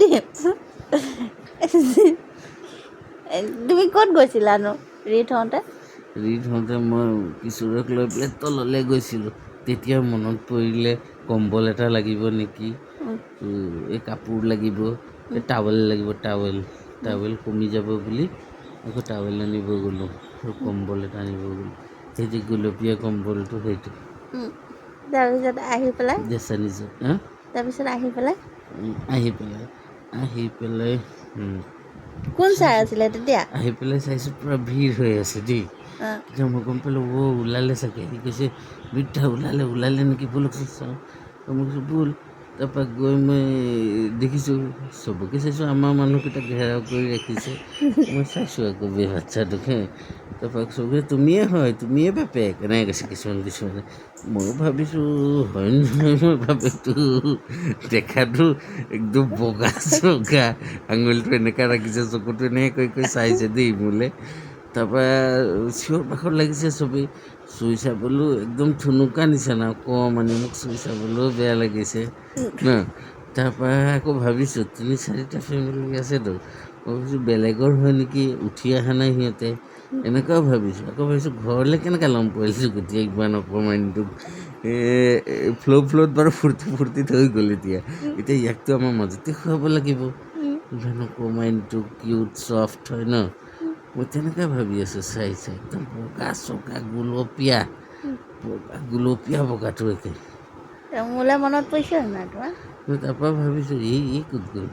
দিয়ে সুধিম তুমি ক'ত গৈছিলানো ৰিট হওঁতে? ৰিড হওঁতে মই কিশোৰক লৈ পেলাই তললৈ গৈছিলোঁ। তেতিয়া মনত পৰিলে কম্বল এটা লাগিব নেকি? এই কাপোৰ লাগিব এই টাৱেল লাগিব টাৱেল। টাৱেল কমি যাব বুলি আকৌ টাৱেল আনিব গ'লোঁ আৰু কম্বল এটা আনিব গ'লোঁ। সেই যে গুলপীয়া কম্বলটো সেইটো। তাৰপিছত আহি পেলাই? তাৰপিছত আহি পেলাই? আহি পেলাই আহি পেলাই কোন ছাৰ আছিলে তেতিয়া? আহি পেলাই চাইছোঁ পূৰা ভিৰ হৈ আছে দেই। তেতিয়া মই গম পালোঁ অ' ওলালে চাগে। সি কৈছে বৃদ্ধা ওলালে ওলালে নেকি? ব'লকচোন চাওঁ। তো মই কৈছোঁ ব'ল। তাৰপৰা গৈ মই দেখিছোঁ চবকে চাইছোঁ আমাৰ মানুহকেইটা ঘেৰাও কৰি ৰাখিছে। মই চাইছোঁ আকৌ বে বাচ্ছাটোকে তাৰপৰা চবে তুমিয়ে হয়, তুমিয়ে বাপেক এনেকৈ কৈছে কিছুমান কিছুমানে ময়ো ভাবিছোঁ, হয় নহয় মই বাপেকটো দেখাটো, একদম বগা চগা আঙুলিটো এনেকৈ ৰাখিছে চকুটো এনেকৈ কৰি কৰি চাইছে দেই মোলৈ। তাৰপৰা চিঞৰ বাখৰ লাগিছে চবেই চুই চাবলৈও একদম থুনুকা নিচিনা অকণমানি মোক চুই চাবলৈও বেয়া লাগিছে। ন? তাৰপৰা আকৌ ভাবিছোঁ, তিনি, চাৰিটা ফেমিলি আছেতো ভাবিছোঁ, বেলেগৰ হয় নেকি? উঠি অহা নাই সিহঁতে। এনেকুৱাও ভাবিছোঁ আকৌ ভাবিছোঁ ঘৰলৈ কেনেকৈ ল'ম পোৱালিছোঁ গোটেই ইমান অকণমানিটোক ফ্ল' ফ্ল'ত বাৰু ফূৰ্তি ফূৰ্তিত হৈ গ'ল এতিয়া। এতিয়া ইয়াকতো আমাৰ মাজতে খুৱাব লাগিব। ইমান অকণমানিটো কিউট চফ্ট হয় ন? মই তেনেকৈ ভাবি আছোঁ চাই চাই। একদম বগা চগা গুলপীয়া বগা গুলপীয়া বগাটো একে। মোলৈ মনত পৰিছে নাই তোমাৰ? মই তাৰপৰা ভাবিছোঁ এই এই ক'ত গ'ল?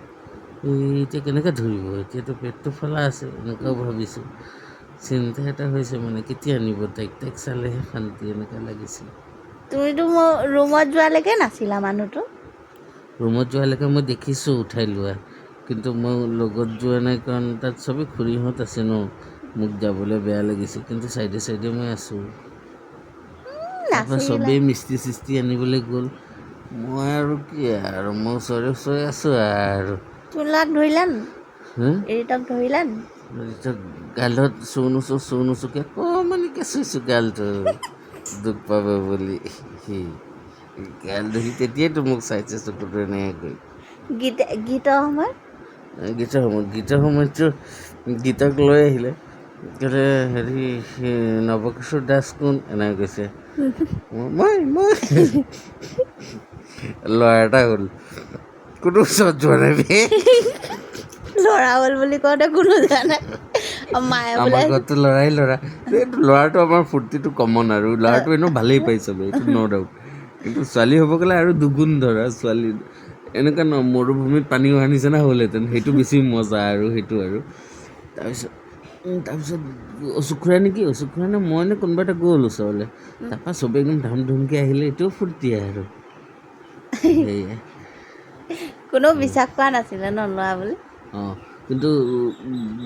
এই এতিয়া কেনেকৈ ধৰিব? এতিয়াতো পেটটো ফলা আছে এনেকুৱাও ভাবিছোঁ। চিন্তা এটা হৈছে মানে কেতিয়া নিব? তাইক তাইক চালেহে শান্তি এনেকুৱা লাগিছিল তুমিতো মোৰ ৰুমত যোৱালৈকে নাছিলা মানুহটো? ৰুমত যোৱালৈকে মই দেখিছোঁ উঠাই লোৱা। কিন্তু মই লগত যোৱা নাই কাৰণ তাত চবেই খুৰীহঁত আছে ন। মোক যাবলৈ বেয়া লাগিছে কিন্তু চাইডে চাইডে মই আছোঁ। তাৰপৰা চবেই মিস্তি চিস্তি আনিবলৈ গ'ল। মই আৰু কি আৰু মই ওচৰে ওচৰে আছোঁ আৰু। তুমি ল'ৰাক ধৰিলা নি হা গালত চৌ নুচো চৌ নুচোকৈ অকণমানিকৈ চুইছোঁ গালটো? দুখ পাব বুলি। সি গাল ধৰি তেতিয়াইতো মোক চাইছে চকুটো এনেকৈ। গীত গীতৰ সময়ত গীতৰ সময়ত গীতৰ সময়ততো গীতক লৈ আহিলে। ক'লে হেৰি নৱকিশোৰ দাস কোন? এনেকৈ কৈছে। মই মই ল'ৰা এটা হ'ল। কোনো ওচৰত যোৱা নাই ল'ৰা হ'ল বুলি কওঁতে কোনো যোৱা নাই। আমাৰ ঘৰততো ল'ৰাই ল'ৰা এইটো ল'ৰাটো আমাৰ ফূৰ্তিটো কমন আৰু। ল'ৰাটো এনেও ভালেই পাই চবে এইটো ন' ডাউট কিন্তু ছোৱালী হ'ব গ'লে আৰু দুগুণ ধৰা ছোৱালী। এনেকুৱা ন মৰুভূমিত পানী হোৱাৰ নিচিনা হ'লহেঁতেন। সেইটো বেছি মজা আৰু সেইটো আৰু। তাৰপিছত তাৰপিছত অচুক খুৰা নেকি? অচুক খুৰা নে মই নে কোনোবা এটা গ'ল ওচৰলৈ। তাৰপৰা চবে একদম ধাম ধুমকৈ আহিলে। এইটোও ফূৰ্তি আৰু। সেয়াই কোনো বিশ্বাস কৰা নাছিলে ন ল'ৰা বুলি? অঁ। কিন্তু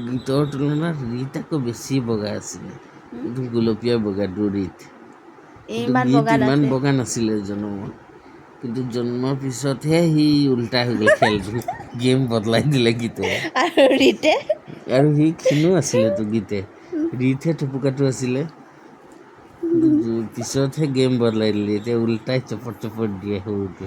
গীতৰ তুলনাত ৰীত আকৌ বেছি বগা আছিলে। একদম গুলপীয়া বগাটো ৰীত। গীত ইমান বগা নাছিলে জন্মত কিন্তু জন্মৰ পিছতহে সি উল্টা হৈ গ'ল খেলটো গেম বদলাই দিলে গীতে আৰু ৰীতে? আৰু সি ক্ষীণো আছিলেতো গীতে। ৰীতহে থুপুকাটো আছিলে। পিছতহে গেম বদলাই দিলে। এতিয়া উল্টাই চপট চপট দিয়ে সৰুটো